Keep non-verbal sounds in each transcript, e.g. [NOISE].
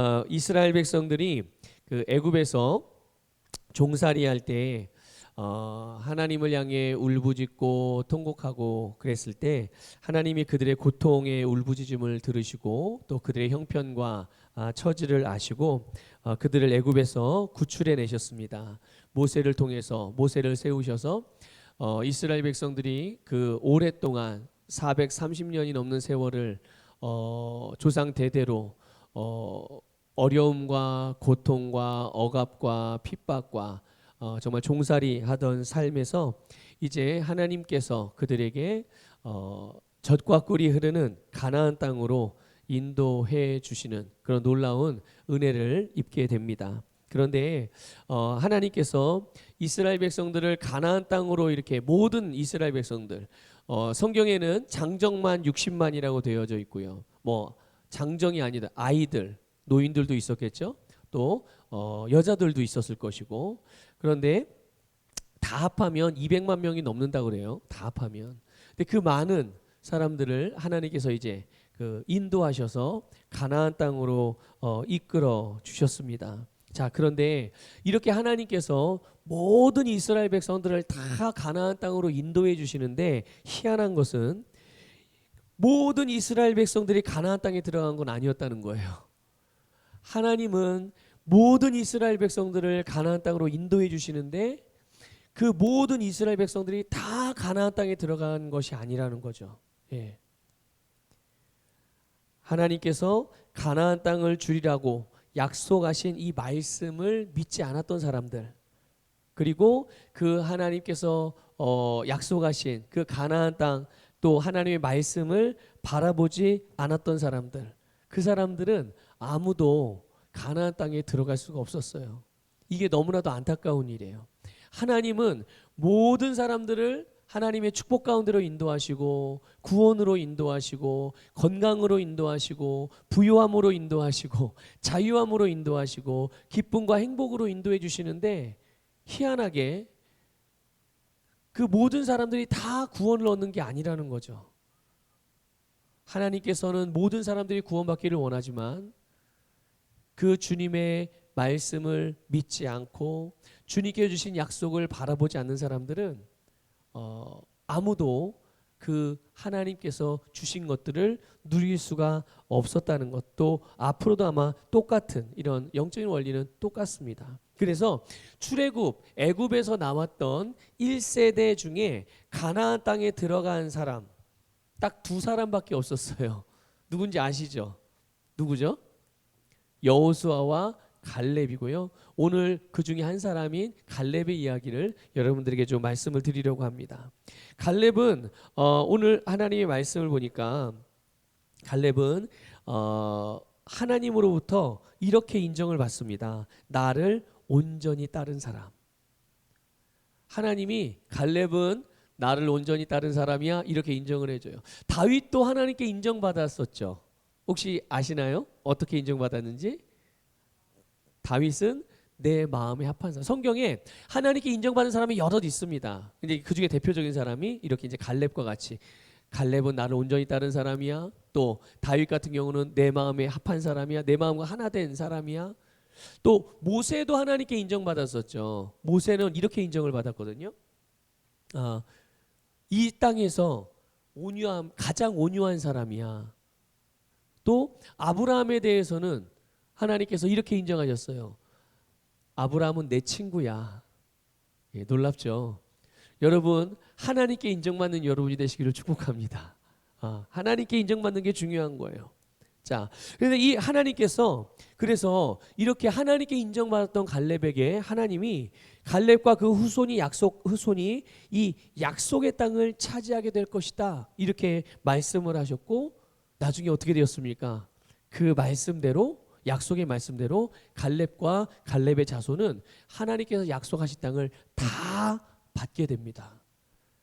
어, 이스라엘 백성들이 그 애굽에서 종살이 할때 어, 하나님을 향해 울부짖고 통곡하고 그랬을 때 하나님이 그들의 고통의 울부짖음을 들으시고 또 그들의 형편과 아, 처지를 아시고 어, 그들을 애굽에서 구출해 내셨습니다. 모세를 통해서 모세를 세우셔서 어, 이스라엘 백성들이 그 오랫동안 430년이 넘는 세월을 어, 조상 대대로 어, 어려움과 고통과 억압과 핍박과 어, 정말 종살이 하던 삶에서 이제 하나님께서 그들에게 어, 젖과 꿀이 흐르는 가나안 땅으로 인도해 주시는 그런 놀라운 은혜를 입게 됩니다. 그런데 어, 하나님께서 이스라엘 백성들을 가나안 땅으로 이렇게 모든 이스라엘 백성들 어, 성경에는 장정만 60만이라고 되어져 있고요. 뭐 장정이 아니다 아이들 노인들도 있었겠죠. 또 어, 여자들도 있었을 것이고 그런데 다 합하면 200만 명이 넘는다 그래요. 다 합하면. 근데 그 많은 사람들을 하나님께서 이제 그 인도하셔서 가나안 땅으로 어, 이끌어 주셨습니다. 자, 그런데 이렇게 하나님께서 모든 이스라엘 백성들을 다 가나안 땅으로 인도해 주시는데 희한한 것은 모든 이스라엘 백성들이 가나안 땅에 들어간 건 아니었다는 거예요. 하나님은 모든 이스라엘 백성들을 가나안 땅으로 인도해 주시는데 그 모든 이스라엘 백성들이 다 가나안 땅에 들어간 것이 아니라는 거죠. 예. 하나님께서 가나안 땅을 주리라고 약속하신 이 말씀을 믿지 않았던 사람들 그리고 그 하나님께서 어, 약속하신 그 가나안 땅 또 하나님의 말씀을 바라보지 않았던 사람들 그 사람들은 아무도 가나안 땅에 들어갈 수가 없었어요. 이게 너무나도 안타까운 일이에요. 하나님은 모든 사람들을 하나님의 축복 가운데로 인도하시고 구원으로 인도하시고 건강으로 인도하시고 부요함으로 인도하시고 자유함으로 인도하시고 기쁨과 행복으로 인도해 주시는데 희한하게 그 모든 사람들이 다 구원을 얻는 게 아니라는 거죠. 하나님께서는 모든 사람들이 구원받기를 원하지만 그 주님의 말씀을 믿지 않고 주님께 주신 약속을 바라보지 않는 사람들은 어, 아무도 그 하나님께서 주신 것들을 누릴 수가 없었다는 것도 앞으로도 아마 똑같은 이런 영적인 원리는 똑같습니다. 그래서 출애굽 애굽에서 나왔던 1세대 중에 가나안 땅에 들어간 사람 딱 두 사람밖에 없었어요. 누군지 아시죠? 누구죠? 여호수아와 갈렙이고요. 오늘 그 중에 한 사람인 갈렙의 이야기를 여러분들에게 좀 말씀을 드리려고 합니다. 갈렙은 어, 오늘 하나님의 말씀을 보니까 갈렙은 어, 하나님으로부터 이렇게 인정을 받습니다. 나를 온전히 따른 사람. 하나님이 갈렙은 나를 온전히 따른 사람이야 이렇게 인정을 해줘요. 다윗도 하나님께 인정받았었죠. 혹시 아시나요? 어떻게 인정받았는지? 다윗은 내 마음에 합한 사람. 성경에 하나님께 인정받은 사람이 여럿 있습니다. 근데 그 중에 대표적인 사람이 이렇게 이제 갈렙과 같이 갈렙은 나를 온전히 따른 사람이야. 또 다윗 같은 경우는 내 마음에 합한 사람이야. 내 마음과 하나 된 사람이야. 또 모세도 하나님께 인정받았었죠. 모세는 이렇게 인정을 받았거든요. 아, 이 땅에서 온유함 가장 온유한 사람이야. 또 아브라함에 대해서는 하나님께서 이렇게 인정하셨어요. 아브라함은 내 친구야. 예, 놀랍죠. 여러분 하나님께 인정받는 여러분이 되시기를 축복합니다. 아, 하나님께 인정받는 게 중요한 거예요. 자, 그런데 이 하나님께서 그래서 이렇게 하나님께 인정받았던 갈렙에게 하나님이 갈렙과 그 후손이 약속 후손이 이 약속의 땅을 차지하게 될 것이다 이렇게 말씀을 하셨고 나중에 어떻게 되었습니까? 그 말씀대로 약속의 말씀대로 갈렙과 갈렙의 자손은 하나님께서 약속하신 땅을 다 받게 됩니다.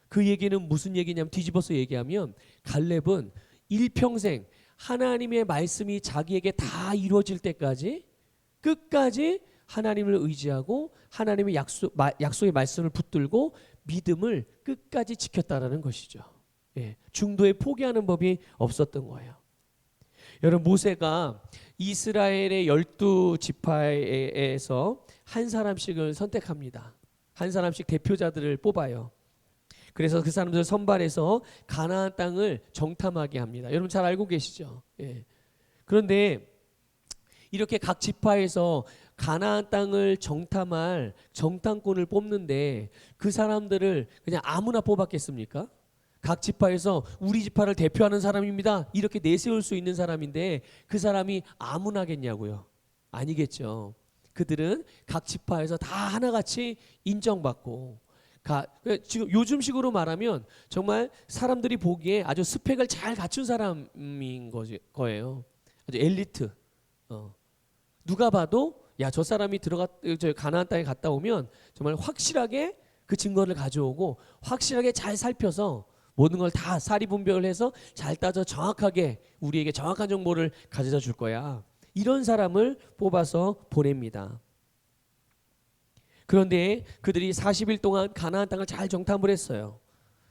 그 얘기는 무슨 얘기냐면 뒤집어서 얘기하면 갈렙은 일평생 하나님의 말씀이 자기에게 다 이루어질 때까지 끝까지 하나님을 의지하고 하나님의 약속, 마, 약속의 말씀을 붙들고 믿음을 끝까지 지켰다라는 것이죠. 예, 중도에 포기하는 법이 없었던 거예요. 여러분 모세가 이스라엘의 열두 지파에서 한 사람씩을 선택합니다. 한 사람씩 대표자들을 뽑아요. 그래서 그 사람들을 선발해서 가나안 땅을 정탐하게 합니다. 여러분 잘 알고 계시죠? 예. 그런데 이렇게 각 지파에서 가나안 땅을 정탐할 정탐꾼을 뽑는데 그 사람들을 그냥 아무나 뽑았겠습니까? 각 지파에서 우리 지파를 대표하는 사람입니다. 이렇게 내세울 수 있는 사람인데 그 사람이 아무나겠냐고요. 아니겠죠. 그들은 각 지파에서 다 하나같이 인정받고 가, 그 지금 요즘식으로 말하면 정말 사람들이 보기에 아주 스펙을 잘 갖춘 사람인 거지, 거예요. 아주 엘리트. 어. 누가 봐도 야 저 사람이 들어갔 저 가나안 땅에 갔다 오면 정말 확실하게 그 증거를 가져오고 확실하게 잘 살펴서 모든 걸 다 사리 분별을 해서 잘 따져 정확하게 우리에게 정확한 정보를 가져다 줄 거야. 이런 사람을 뽑아서 보냅니다. 그런데 그들이 40일 동안 가나안 땅을 잘 정탐을 했어요.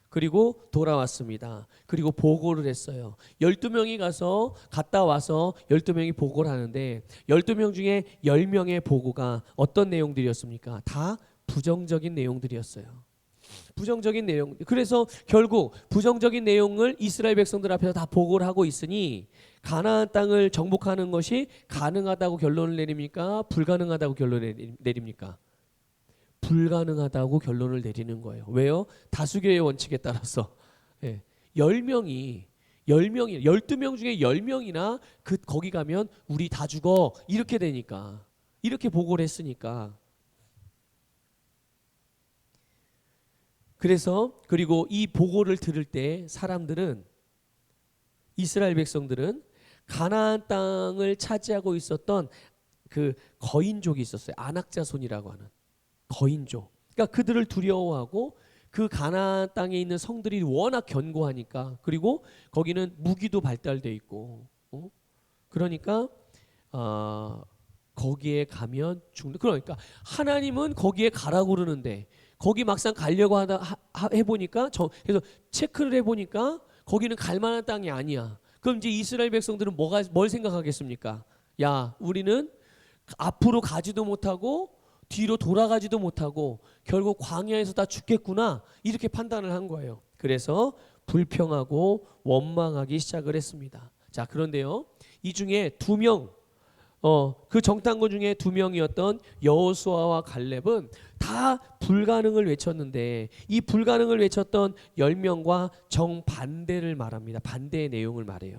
그리고 돌아왔습니다. 그리고 보고를 했어요. 12명이 가서 갔다 와서 12명이 보고를 하는데 12명 중에 10명의 보고가 어떤 내용들이었습니까? 다 부정적인 내용들이었어요. 부정적인 내용. 그래서 결국 부정적인 내용을 이스라엘 백성들 앞에서 다 보고를 하고 있으니 가나안 땅을 정복하는 것이 가능하다고 결론을 내립니까? 불가능하다고 결론을 내립니까? 불가능하다고 결론을 내리는 거예요. 왜요? 다수결의 원칙에 따라서 예. 10명이 10명이 12명 중에 10명이나 그 거기 가면 우리 다 죽어. 이렇게 되니까. 이렇게 보고를 했으니까. 그래서 그리고 이 보고를 들을 때 사람들은 이스라엘 백성들은 가나안 땅을 차지하고 있었던 그 거인족이 있었어요. 안악자손이라고 하는 거인족. 그러니까 그들을 두려워하고 그 가나안 땅에 있는 성들이 워낙 견고하니까 그리고 거기는 무기도 발달돼 있고 어? 그러니까 어, 거기에 가면 죽는 그러니까 하나님은 거기에 가라고 그러는데 거기 막상 가려고 하다 하, 해보니까 저 그래서 체크를 해보니까 거기는 갈 만한 땅이 아니야. 그럼 이제 이스라엘 백성들은 뭐가 뭘 생각하겠습니까? 야, 우리는 앞으로 가지도 못하고 뒤로 돌아가지도 못하고 결국 광야에서 다 죽겠구나 이렇게 판단을 한 거예요. 그래서 불평하고 원망하기 시작을 했습니다. 자, 그런데요. 이 중에 두 명, 어, 그 정탐꾼 중에 두 명이었던 여호수아와 갈렙은 다 불가능을 외쳤는데 이 불가능을 외쳤던 열 명과 정반대를 말합니다. 반대의 내용을 말해요.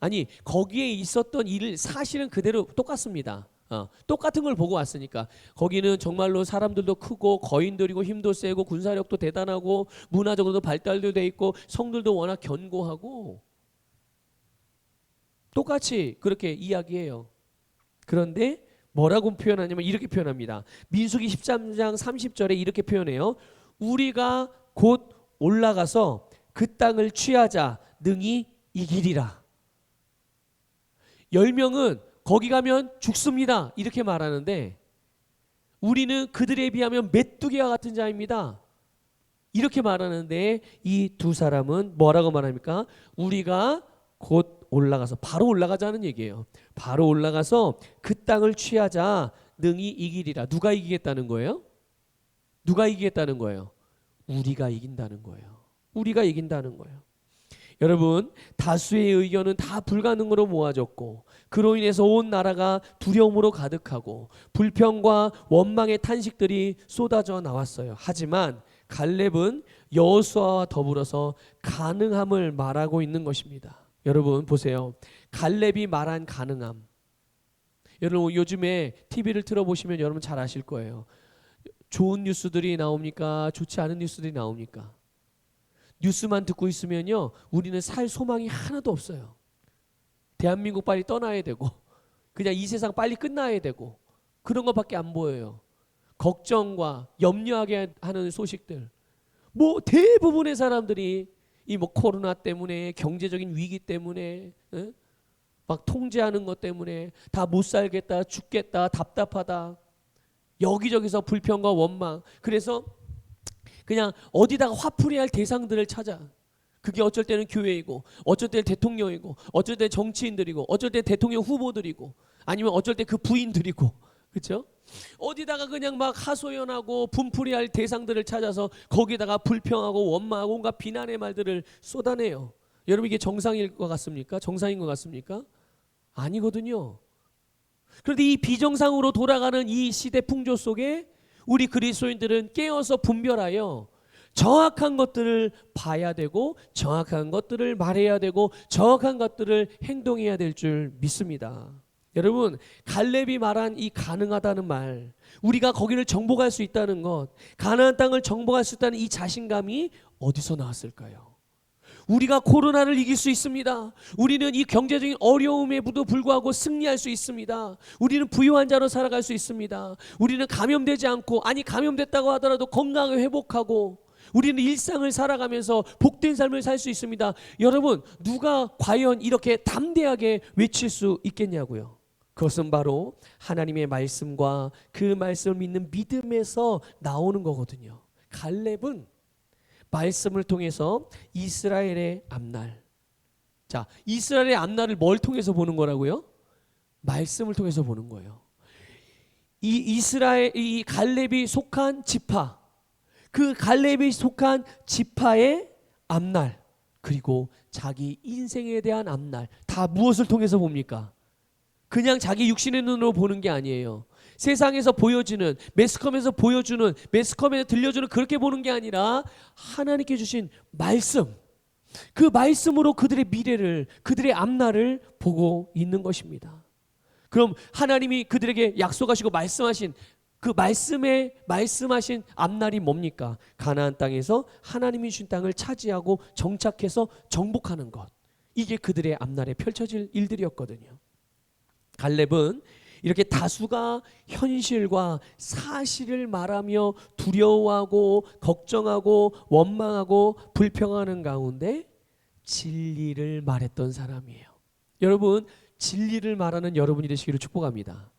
아니 거기에 있었던 일 사실은 그대로 똑같습니다. 어, 똑같은 걸 보고 왔으니까 거기는 정말로 사람들도 크고 거인들이고 힘도 세고 군사력도 대단하고 문화적으로도 발달도 돼 있고 성들도 워낙 견고하고 똑같이 그렇게 이야기해요. 그런데 뭐라고 표현하냐면 이렇게 표현합니다. 민수기 13장 30절에 이렇게 표현해요. 우리가 곧 올라가서 그 땅을 취하자 능히 이기리라. 열 명은 거기 가면 죽습니다. 이렇게 말하는데 우리는 그들에 비하면 메뚜기와 같은 자입니다. 이렇게 말하는데 이 두 사람은 뭐라고 말합니까? 우리가 곧 올라가서 바로 올라가자는 얘기예요. 바로 올라가서 그 땅을 취하자 능히 이기리라. 누가 이기겠다는 거예요? 누가 이기겠다는 거예요? 우리가 이긴다는 거예요. 우리가 이긴다는 거예요. 여러분 다수의 의견은 다 불가능으로 모아졌고 그로 인해서 온 나라가 두려움으로 가득하고 불평과 원망의 탄식들이 쏟아져 나왔어요. 하지만 갈렙은 여호수아와 더불어서 가능함을 말하고 있는 것입니다. 여러분 보세요. 갈렙이 말한 가능함. 여러분 요즘에 TV를 틀어보시면 여러분 잘 아실 거예요. 좋은 뉴스들이 나옵니까? 좋지 않은 뉴스들이 나옵니까? 뉴스만 듣고 있으면요, 우리는 살 소망이 하나도 없어요. 대한민국 빨리 떠나야 되고, 그냥 이 세상 빨리 끝나야 되고, 그런 것밖에 안 보여요. 걱정과 염려하게 하는 소식들. 뭐 대부분의 사람들이 이 뭐 코로나 때문에 경제적인 위기 때문에 에? 막 통제하는 것 때문에 다 못 살겠다, 죽겠다, 답답하다. 여기저기서 불평과 원망. 그래서 그냥 어디다가 화풀이할 대상들을 찾아 그게 어쩔 때는 교회이고, 어쩔 때는 대통령이고, 어쩔 때는 정치인들이고, 어쩔 때는 대통령 후보들이고, 아니면 어쩔 때 그 부인들이고, 그렇죠? 어디다가 그냥 막 하소연하고 분풀이할 대상들을 찾아서 거기다가 불평하고 원망하고 온갖 비난의 말들을 쏟아내요. 여러분 이게 정상일 것 같습니까? 정상인 것 같습니까? 아니거든요. 그런데 이 비정상으로 돌아가는 이 시대 풍조 속에 우리 그리스도인들은 깨어서 분별하여 정확한 것들을 봐야 되고 정확한 것들을 말해야 되고 정확한 것들을 행동해야 될 줄 믿습니다. 여러분 갈렙이 말한 이 가능하다는 말 우리가 거기를 정복할 수 있다는 것 가나안 땅을 정복할 수 있다는 이 자신감이 어디서 나왔을까요? 우리가 코로나를 이길 수 있습니다. 우리는 이 경제적인 어려움에도 불구하고 승리할 수 있습니다. 우리는 부유한 자로 살아갈 수 있습니다. 우리는 감염되지 않고 아니 감염됐다고 하더라도 건강을 회복하고 우리는 일상을 살아가면서 복된 삶을 살 수 있습니다. 여러분, 누가 과연 이렇게 담대하게 외칠 수 있겠냐고요. 그것은 바로 하나님의 말씀과 그 말씀을 믿는 믿음에서 나오는 거거든요. 갈렙은 말씀을 통해서 이스라엘의 앞날. 자, 이스라엘의 앞날을 뭘 통해서 보는 거라고요? 말씀을 통해서 보는 거예요. 이 이스라엘 이 갈렙이 속한 지파 그 갈렙이 속한 지파의 앞날 그리고 자기 인생에 대한 앞날 다 무엇을 통해서 봅니까? 그냥 자기 육신의 눈으로 보는 게 아니에요. 세상에서 보여주는 매스컴에서 보여주는 매스컴에서 들려주는 그렇게 보는 게 아니라 하나님께 주신 말씀 그 말씀으로 그들의 미래를 그들의 앞날을 보고 있는 것입니다. 그럼 하나님이 그들에게 약속하시고 말씀하신 그 말씀에 말씀하신 앞날이 뭡니까? 가나안 땅에서 하나님이 주신 땅을 차지하고 정착해서 정복하는 것. 이게 그들의 앞날에 펼쳐질 일들이었거든요. 갈렙은 이렇게 다수가 현실과 사실을 말하며 두려워하고 걱정하고 원망하고 불평하는 가운데 진리를 말했던 사람이에요. 여러분, 진리를 말하는 여러분이 되시기를 축복합니다.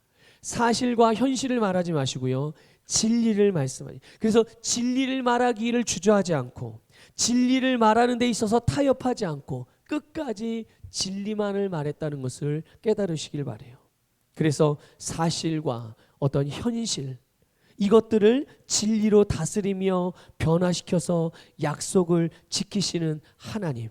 사실과 현실을 말하지 마시고요. 진리를 말씀하니. 그래서 진리를 말하기를 주저하지 않고 진리를 말하는 데 있어서 타협하지 않고 끝까지 진리만을 말했다는 것을 깨달으시길 바래요. 그래서 사실과 어떤 현실 이것들을 진리로 다스리며 변화시켜서 약속을 지키시는 하나님.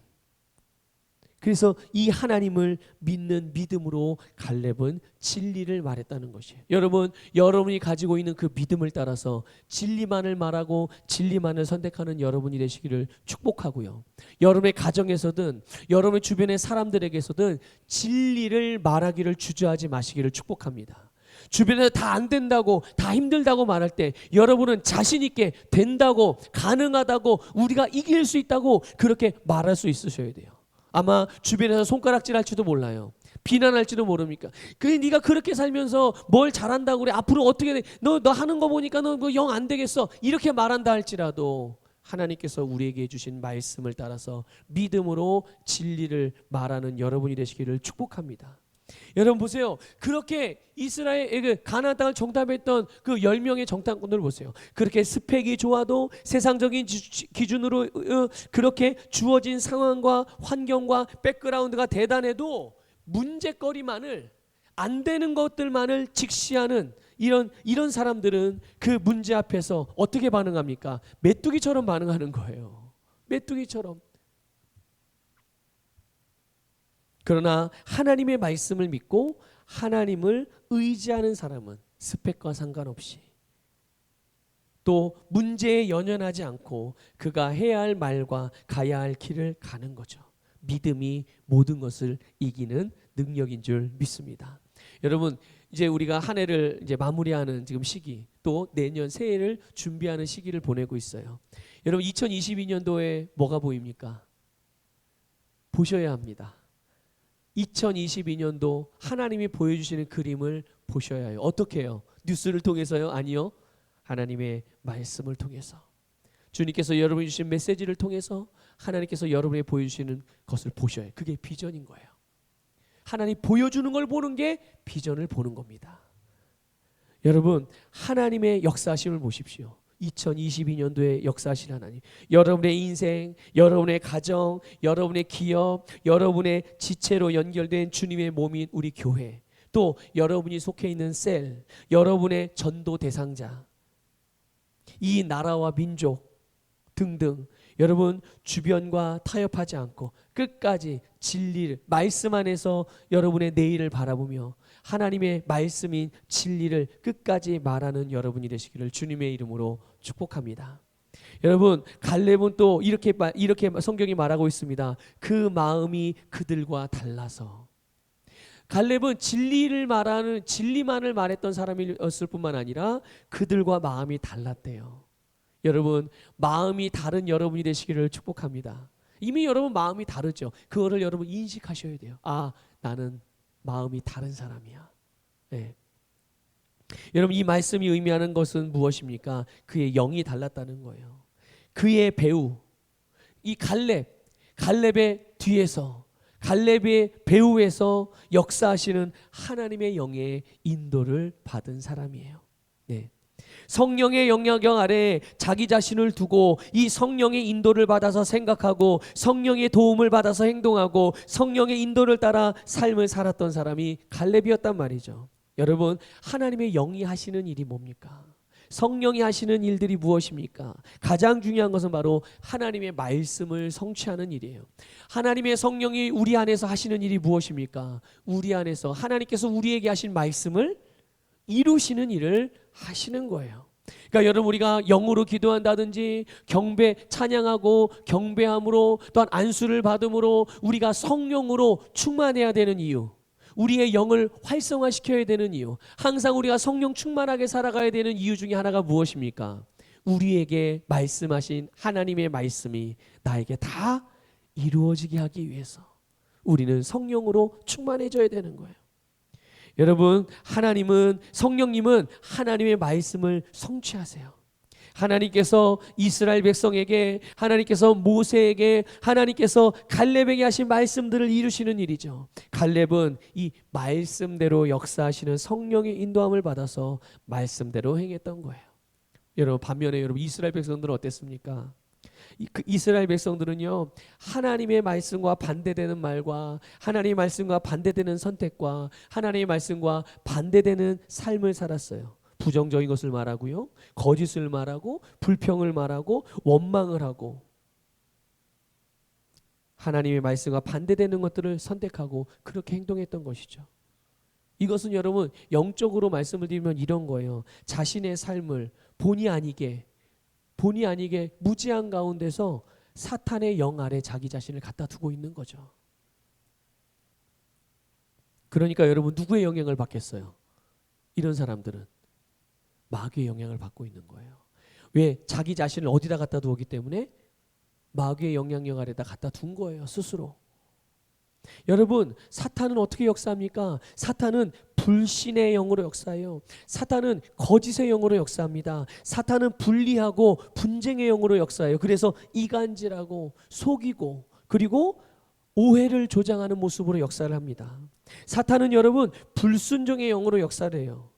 그래서 이 하나님을 믿는 믿음으로 갈렙은 진리를 말했다는 것이에요. 여러분, 여러분이 가지고 있는 그 믿음을 따라서 진리만을 말하고 진리만을 선택하는 여러분이 되시기를 축복하고요. 여러분의 가정에서든 여러분의 주변의 사람들에게서든 진리를 말하기를 주저하지 마시기를 축복합니다. 주변에서 다 안 된다고 다 힘들다고 말할 때 여러분은 자신 있게 된다고 가능하다고 우리가 이길 수 있다고 그렇게 말할 수 있으셔야 돼요. 아마 주변에서 손가락질 할지도 몰라요. 비난할지도 모릅니까? 그 네가 그렇게 살면서 뭘 잘한다고 그래? 앞으로 어떻게 돼? 너너 하는 거 보니까 너 영 안 되겠어. 이렇게 말한다 할지라도 하나님께서 우리에게 주신 말씀을 따라서 믿음으로 진리를 말하는 여러분이 되시기를 축복합니다. 여러분 보세요. 그렇게 이스라엘 그 가나안 땅을 정탐했던 그 10명의 정탐꾼들 보세요. 그렇게 스펙이 좋아도 세상적인 지- 기준으로 어, 그렇게 주어진 상황과 환경과 백그라운드가 대단해도 문제거리만을 안 되는 것들만을 직시하는 이런 이런 사람들은 그 문제 앞에서 어떻게 반응합니까? 메뚜기처럼 반응하는 거예요. 메뚜기처럼. 그러나 하나님의 말씀을 믿고 하나님을 의지하는 사람은 스펙과 상관없이 또 문제에 연연하지 않고 그가 해야 할 말과 가야 할 길을 가는 거죠. 믿음이 모든 것을 이기는 능력인 줄 믿습니다. 여러분 이제 우리가 한 해를 이제 마무리하는 지금 시기 또 내년 새해를 준비하는 시기를 보내고 있어요. 여러분 2022년도에 뭐가 보입니까? 보셔야 합니다. 2022년도 하나님이 보여주시는 그림을 보셔야 해요. 어떻게 해요? 뉴스를 통해서요? 아니요. 하나님의 말씀을 통해서. 주님께서 여러분이 주신 메시지를 통해서 하나님께서 여러분이 보여주시는 것을 보셔야 해요. 그게 비전인 거예요. 하나님 보여주는 걸 보는 게 비전을 보는 겁니다. 여러분 하나님의 역사심을 보십시오. 2022년도에 역사하실 하나님. 여러분의 인생, 여러분의 가정, 여러분의 기업, 여러분의 지체로 연결된 주님의 몸인 우리 교회. 또 여러분이 속해 있는 셀, 여러분의 전도 대상자. 이 나라와 민족 등등 여러분 주변과 타협하지 않고 끝까지 진리를 말씀 안에서 여러분의 내일을 바라보며 하나님의 말씀인 진리를 끝까지 말하는 여러분이 되시기를 주님의 이름으로 축복합니다. 여러분 갈렙은 또 이렇게 마- 이렇게 성경이 말하고 있습니다. 그 마음이 그들과 달라서 갈렙은 진리를 말하는 진리만을 말했던 사람이었을 뿐만 아니라 그들과 마음이 달랐대요. 여러분 마음이 다른 여러분이 되시기를 축복합니다. 이미 여러분 마음이 다르죠. 그거를 여러분 인식하셔야 돼요. 아 나는 마음이 다른 사람이야. 네. 여러분 이 말씀이 의미하는 것은 무엇입니까? 그의 영이 달랐다는 거예요. 그의 배우 이 갈렙 갈렙의 뒤에서 갈렙의 배후에서 역사하시는 하나님의 영의 인도를 받은 사람이에요. 네. 성령의 영향 아래 자기 자신을 두고 이 성령의 인도를 받아서 생각하고 성령의 도움을 받아서 행동하고 성령의 인도를 따라 삶을 살았던 사람이 갈렙이었단 말이죠. 여러분 하나님의 영이 하시는 일이 뭡니까? 성령이 하시는 일들이 무엇입니까? 가장 중요한 것은 바로 하나님의 말씀을 성취하는 일이에요. 하나님의 성령이 우리 안에서 하시는 일이 무엇입니까? 우리 안에서 하나님께서 우리에게 하신 말씀을 이루시는 일을 하시는 거예요. 그러니까 여러분 우리가 영으로 기도한다든지 경배 찬양하고 경배함으로 또한 안수를 받음으로 우리가 성령으로 충만해야 되는 이유. 우리의 영을 활성화시켜야 되는 이유. 항상 우리가 성령 충만하게 살아가야 되는 이유 중에 하나가 무엇입니까? 우리에게 말씀하신 하나님의 말씀이 나에게 다 이루어지게 하기 위해서 우리는 성령으로 충만해져야 되는 거예요. 여러분, 하나님은 성령님은 하나님의 말씀을 성취하세요. 하나님께서 이스라엘 백성에게 하나님께서 모세에게 하나님께서 갈렙에게 하신 말씀들을 이루시는 일이죠. 갈렙은 이 말씀대로 역사하시는 성령의 인도함을 받아서 말씀대로 행했던 거예요. 여러분 반면에 여러분 이스라엘 백성들은 어땠습니까? 이- 그 이스라엘 백성들은요 하나님의 말씀과 반대되는 말과 하나님의 말씀과 반대되는 선택과 하나님의 말씀과 반대되는 삶을 살았어요. 부정적인 것을 말하고요, 거짓을 말하고 불평을 말하고 원망을 하고 하나님의 말씀과 반대되는 것들을 선택하고 그렇게 행동했던 것이죠. 이것은 여러분 영적으로 말씀을 드리면 이런 거예요. 자신의 삶을 본의 아니게 본의 아니게 무지한 가운데서 사탄의 영 아래 자기 자신을 갖다 두고 있는 거죠. 그러니까 여러분 누구의 영향을 받겠어요? 이런 사람들은 마귀의 영향을 받고 있는 거예요. 왜 자기 자신을 어디다 갖다 두었기 때문에 마귀의 영향력 아래다 갖다 둔 거예요 스스로. 여러분 사탄은 어떻게 역사합니까? 사탄은 불신의 영으로 역사해요. 사탄은 거짓의 영으로 역사합니다. 사탄은 분리하고 분쟁의 영으로 역사해요. 그래서 이간질하고 속이고 그리고 오해를 조장하는 모습으로 역사를 합니다. 사탄은 여러분 불순종의 영으로 역사를 해요.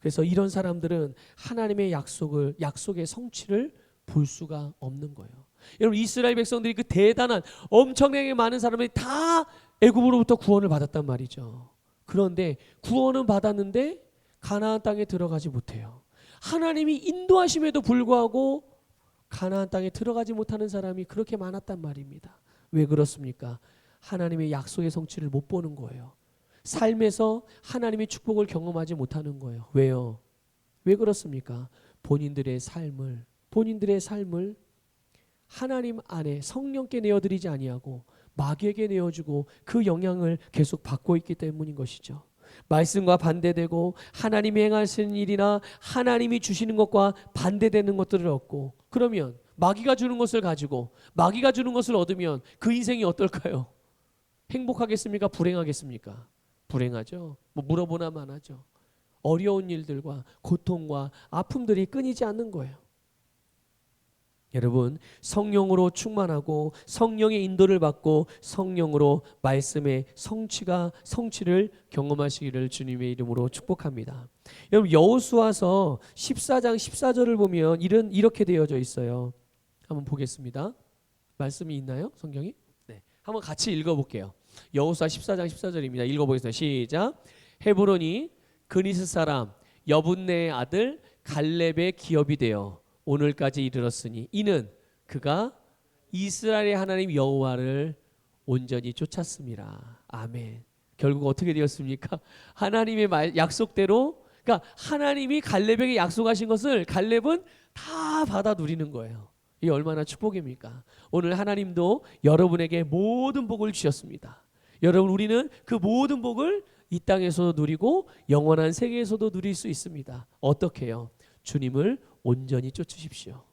그래서 이런 사람들은 하나님의 약속을 약속의 성취를 볼 수가 없는 거예요. 여러분 이스라엘 백성들이 그 대단한 엄청나게 많은 사람들이 다 애굽으로부터 구원을 받았단 말이죠. 그런데 구원은 받았는데 가나안 땅에 들어가지 못해요. 하나님이 인도하심에도 불구하고 가나안 땅에 들어가지 못하는 사람이 그렇게 많았단 말입니다. 왜 그렇습니까? 하나님의 약속의 성취를 못 보는 거예요. 삶에서 하나님의 축복을 경험하지 못하는 거예요. 왜요? 왜 그렇습니까? 본인들의 삶을 본인들의 삶을 하나님 안에 성령께 내어드리지 아니하고 마귀에게 내어주고 그 영향을 계속 받고 있기 때문인 것이죠. 말씀과 반대되고 하나님이 행하시는 일이나 하나님이 주시는 것과 반대되는 것들을 얻고 그러면 마귀가 주는 것을 가지고 마귀가 주는 것을 얻으면 그 인생이 어떨까요? 행복하겠습니까? 불행하겠습니까? 불행하죠. 뭐 물어보나만 하죠. 어려운 일들과 고통과 아픔들이 끊이지 않는 거예요. 여러분 성령으로 충만하고 성령의 인도를 받고 성령으로 말씀의 성취가 성취를 경험하시기를 주님의 이름으로 축복합니다. 여러분 여호수아서 14장 14절을 보면 이런 이렇게 되어져 있어요. 한번 보겠습니다. 말씀이 있나요? 성경이? 네. 한번 같이 읽어 볼게요. 여호수아 14장 14절입니다. 읽어 보겠습니다. 시작. 헤브론이 그니스 사람 여분네의 아들 갈렙의 기업이 되어 오늘까지 이르렀으니 이는 그가 이스라엘의 하나님 여호와를 온전히 쫓았습니다. 아멘. 결국 어떻게 되었습니까? [LAUGHS] 하나님의 말 약속대로 그러니까 하나님이 갈렙에게 약속하신 것을 갈렙은 다 받아 누리는 거예요. 이 얼마나 축복입니까? 오늘 하나님도 여러분에게 모든 복을 주셨습니다. 여러분 우리는 그 모든 복을 이 땅에서도 누리고 영원한 세계에서도 누릴 수 있습니다. 어떻게요? 주님을 온전히 쫓으십시오.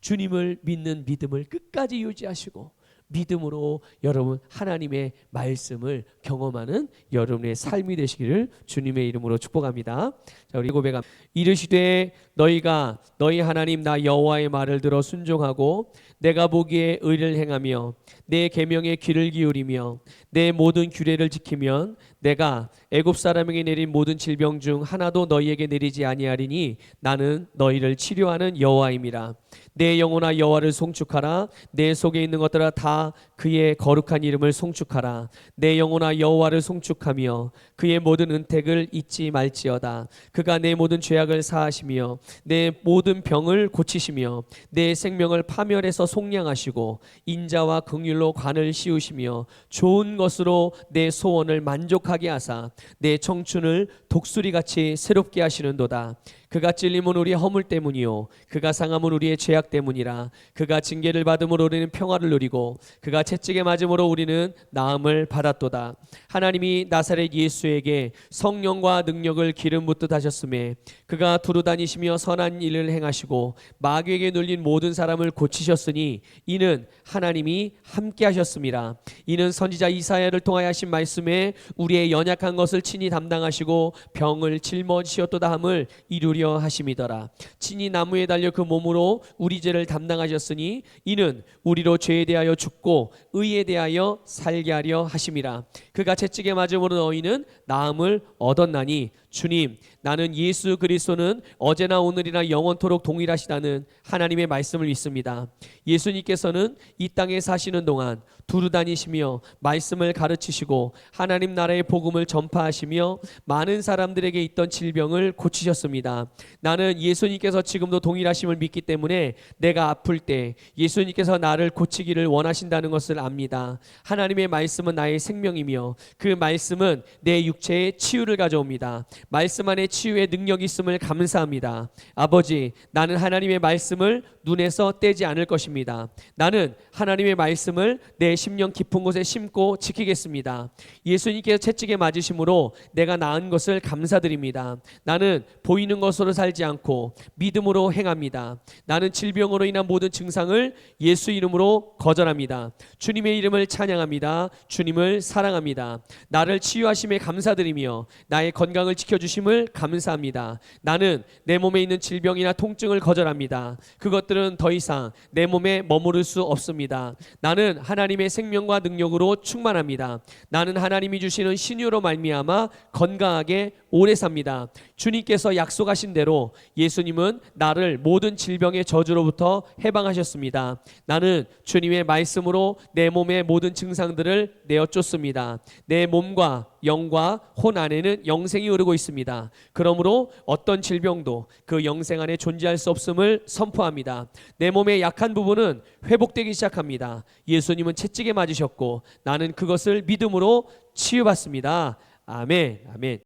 주님을 믿는 믿음을 끝까지 유지하시고 믿음으로 여러분 하나님의 말씀을 경험하는 여러분의 삶이 되시기를 주님의 이름으로 축복합니다. 자, 우리 고백합 이르시되 너희가 너희 하나님 나 여호와의 말을 들어 순종하고 내가 보기에 의를 행하며 내 계명에 귀를 기울이며 내 모든 규례를 지키면 내가 애굽 사람에게 내린 모든 질병 중 하나도 너희에게 내리지 아니하리니 나는 너희를 치료하는 여호와임이라 내 영혼아 여호와를 송축하라. 내 속에 있는 것들아 다 그의 거룩한 이름을 송축하라. 내 영혼아 여호와를 송축하며 그의 모든 은택을 잊지 말지어다. 그가 내 모든 죄악을 사하시며 내 모든 병을 고치시며 내 생명을 파멸해서 속량하시고 인자와 긍휼로 관을 씌우시며 좋은 것으로 내 소원을 만족하게 하사 내 청춘을 독수리 같이 새롭게 하시는도다 그가 찔림은 우리의 허물 때문이요. 그가 상함은 우리의 죄악 때문이라. 그가 징계를 받음으로 우리는 평화를 누리고 그가 채찍에 맞음으로 우리는 나음을 받았도다. 하나님이 나사렛 예수에게 성령과 능력을 기름 붓듯 하셨음에 그가 두루 다니시며 선한 일을 행하시고 마귀에게 눌린 모든 사람을 고치셨으니 이는 하나님이 함께 하셨습니다 이는 선지자 이사야를 통하여 하신 말씀에 우리의 연약한 것을 친히 담당하시고 병을 짊어지셨도다 함을 이루 려 하심이더라 친히 나무에 달려 그 몸으로 우리 죄를 담당하셨으니 이는 우리로 죄에 대하여 죽고 의에 대하여 살게 하려 하심이라 그가 채찍에 맞음으로 너희는 나음을 얻었나니 주님 나는 예수 그리스도는 어제나 오늘이나 영원토록 동일하시다는 하나님의 말씀을 믿습니다. 예수님께서는 이 땅에 사시는 동안 두루 다니시며 말씀을 가르치시고 하나님 나라의 복음을 전파하시며 많은 사람들에게 있던 질병을 고치셨습니다. 나는 예수님께서 지금도 동일하심을 믿기 때문에 내가 아플 때 예수님께서 나를 고치기를 원하신다는 것을 압니다. 하나님의 말씀은 나의 생명이며 그 말씀은 내 육체의 치유를 가져옵니다. 말씀 안에 치유의 능력이 있음을 감사합니다. 아버지, 나는 하나님의 말씀을 눈에서 떼지 않을 것입니다. 나는 하나님의 말씀을 내 심령 깊은 곳에 심고 지키겠습니다. 예수님께서 채찍에 맞으심으로 내가 나은 것을 감사드립니다. 나는 보이는 것으로 살지 않고 믿음으로 행합니다. 나는 질병으로 인한 모든 증상을 예수 이름으로 거절합니다. 주님의 이름을 찬양합니다. 주님을 사랑합니다. 나를 치유하심에 감사드리며 나의 건강을 지켜주심을 감사합니다. 나는 내 몸에 있는 질병이나 통증을 거절합니다. 그것들은 더 이상 내 몸에 머무를 수 없습니다. 나는 하나님의 생명과 능력으로 충만합니다. 나는 하나님이 주시는 신유로 말미암아 건강하게 오래 삽니다. 주님께서 약속하신 대로 예수님은 나를 모든 질병의 저주로부터 해방하셨습니다. 나는 주님의 말씀으로 내 몸의 모든 증상들을 내어 쫓습니다. 내 몸과 영과 혼 안에는 영생이 흐르고 있습니다. 그러므로 어떤 질병도 그 영생 안에 존재할 수 없음을 선포합니다. 내 몸의 약한 부분은 회복되기 시작합니다. 예수님은 채찍에 맞으셨고 나는 그것을 믿음으로 치유받습니다. 아멘. 아멘.